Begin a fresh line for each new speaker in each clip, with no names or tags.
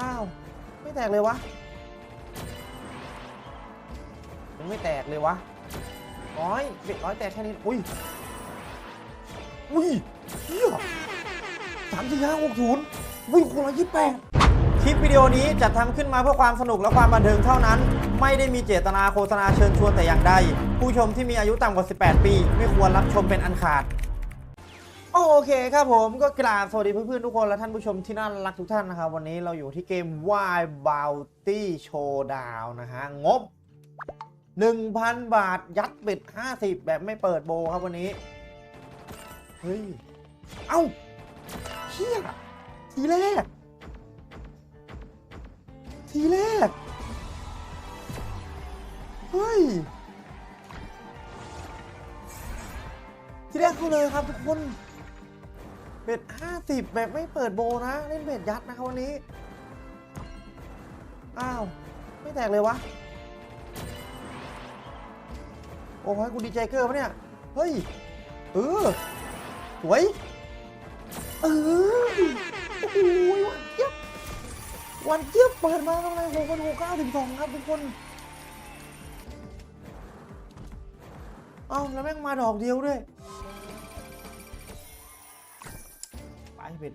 อ้าว ไม่แตกเลยวะยังไม่แตกเลยวะร้อยเบ็ดร้อยแตกแค่นี้ อุ้ย อุ้ยเฮียสามสี่ห้าหกศูนย์วิ่งคนละยี่แปดคลิปวิดีโอนี้จัดทำขึ้นมาเพื่อความสนุกและความบันเทิงเท่านั้น ไม่ได้มีเจตนาโฆษณาเชิญชวนแต่อย่างใด ผู้ชมที่มีอายุต่ำกว่า 18 ปี ไม่ควรรับชมเป็นอันขาด โอเคครับผมก็กราบสวัสดีเพื่อนๆทุกคนและท่านผู้ชมที่น่ารักทุกท่านนะครับ วันนี้เราอยู่ที่เกม w i l Bounty Showdown นะฮะ งบ 1,000 บาทยัดเบ็ด 50 แบบไม่เปิดโบครับวันนี้ เฮ้ย เอ้าเชี่ยทีแรก ทีแรก เฮ้ย ทีแรกเขาเลยครับทุกคน เบ็ด50แบบไม่เปิดโบนะ เล่นเบ็ดยัดนะครับวันนี้ อ้าว ไม่แตกเลยวะ โอ้ยกูดีใจเกอร์ปะเนี่ย เฮ้ย เออ สวย เออ โอ้โหวันเจี๊ยบวันเจี๊ยบเปิดมาทำไมหกพันหกเก้าถึงสองครับทุกคนเอ้าแล้วแม่งมาดอกเดียวด้วย เป็น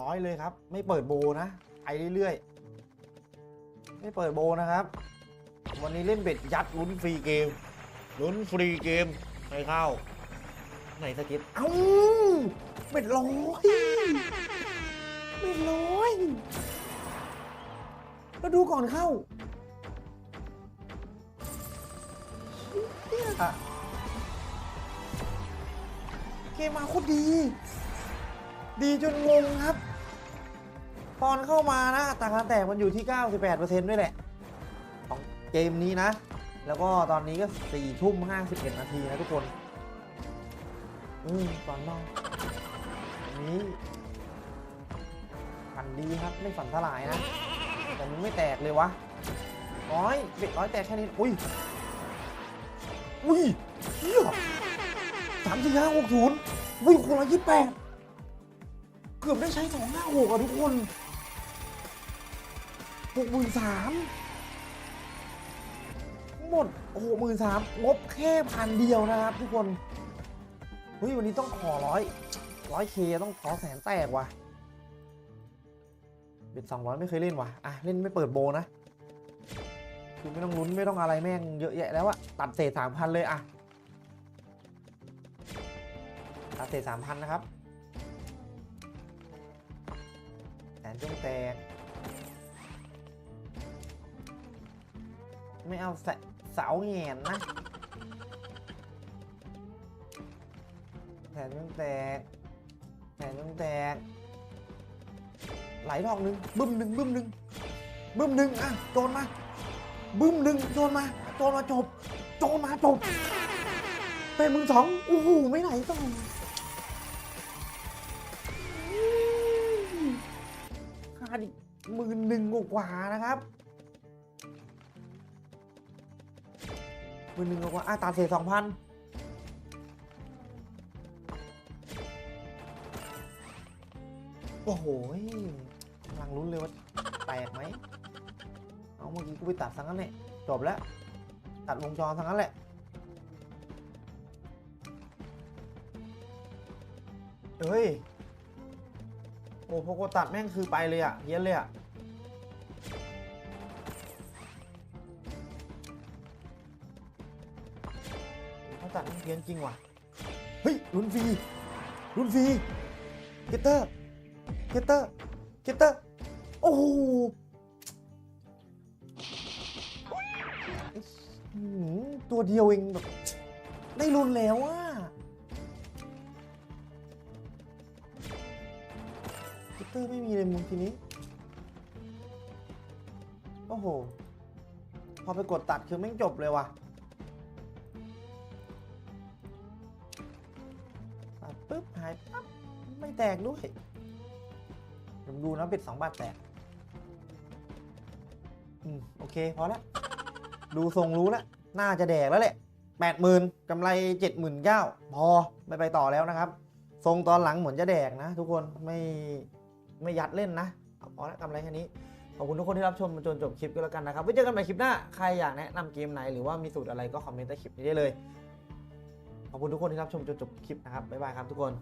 ร้อยเลยครับ ไม่เปิดโบนะไปเรื่อยๆ ไม่เปิดโบนะครับ วันนี้เล่นเบ็ดยัดลุ้นฟรีเกมลุ้นฟรีเกมให้เข้าไหนสเก็ตเอ้าเบ็ดร้อยเบ็ดร้อยแล้วดูก่อนเข้าเชี่ยเกมมาโคตรดี ดีจนงงครับ ตอนเข้ามานะอัตราการแตกมันอยู่ที่ 98%ด้วยแหละ ของเกมนี้นะ แล้วก็ตอนนี้ก็4ทุ่ม51 นาทีนะทุกคน อืมตอนนอกอันนี้ฝันดีครับ ไม่ฝันทลายนะ แต่มันไม่แตกเลยวะร้อยเบ็ดร้อยแตกแค่นี้ อุ้ย อุ้ยเฮียสามสี่ห้าหกศูนย์วิ่งคนละยี่แปด เกือบได้ใช้สองห้าหกอะทุกคนหกหมื่นสามหมดหกหมื่นสามงบแค่พันเดียวนะครับ ทุกคนเฮ้ยวันนี้ต้องขอร้อยร้อยเคต้องขอแสนแตกว่ะเบ็ดสองร้อยไม่เคยเล่นว่ะอะเล่นไม่เปิดโบนะ คือไม่ต้องลุ้นไม่ต้องอะไรแม่งเยอะแยะแล้วอะตัดเศษสามพันเลยอะตัดเศษสามพันนะครับ แสนจงแตก ไม่เอาเสาแหงนนะแสนจงแตกแสนจงแตก ไหลดอกหนึ่งบึ้มหนึ่งบึ้มหนึ่งบึ้มหนึ่งอะโจรมาบึ้มหนึ่งโจรมาโจรมาจบโจรมาจบเป็นมึงสองโอ้โหไม่ไหลต้อ กว่านะครับหมื่นหนึ่งกว่าอะตาเสียสองพันโอ้โหกำลังลุ้นเลยว่าแตกไหม เอาเมื่อกี้กูไปตัดทั้งนั้นแหละจบแล้ว ตัดวงจรทั้งนั้นแหละ เฮ้ย โอ้พอกูตัดแม่งคือไปเลยอะเฮี้ยนเลยอะ ตัดม่งเพี้ยนจริงว่ะ เฮ้ยลุ้นฟรีลุ้นฟรีเกตเตอร์เกตเตอร์เกตเตอร์โอ้โหตัวเดียวเองแบบได้ลุ้นแล้วอะพิเตอร์ไม่มีเลยมึงทีนี้ โอ้โห พอไปกดตัดคือแม่จบเลยว่ะายปั๊บไม่แตกด้วยผมดูนะเบ็ดสองบาทแตก อืม โอเค พอละ ดูทรงรู้ล้วน่าจะแดกแล้วแหละแปดหมื่นกำไรเจ็ดหมื่นเก้าพอ ไม่ไปต่อแล้วนะครับ ทรงตอนหลังเหมือนจะแดกนะ ทุกคนไม่ไม่ยัดเล่นนะขอแนะนำไรแค่นี้ขอบคุณทุกคนที่รับชมจนจบคลิปก็แล้วกันนะครับไว้เจอกันใหม่คลิปหน้า ใครอยากแนะนำเกมไหนหรือว่ามีสูตรอะไรก็คอมเมนต์ใต้คลิปนี้ได้เลย ขอบคุณทุกคนที่รับชมจนจบคลิปนะครับบ๊ายบายครับทุกคน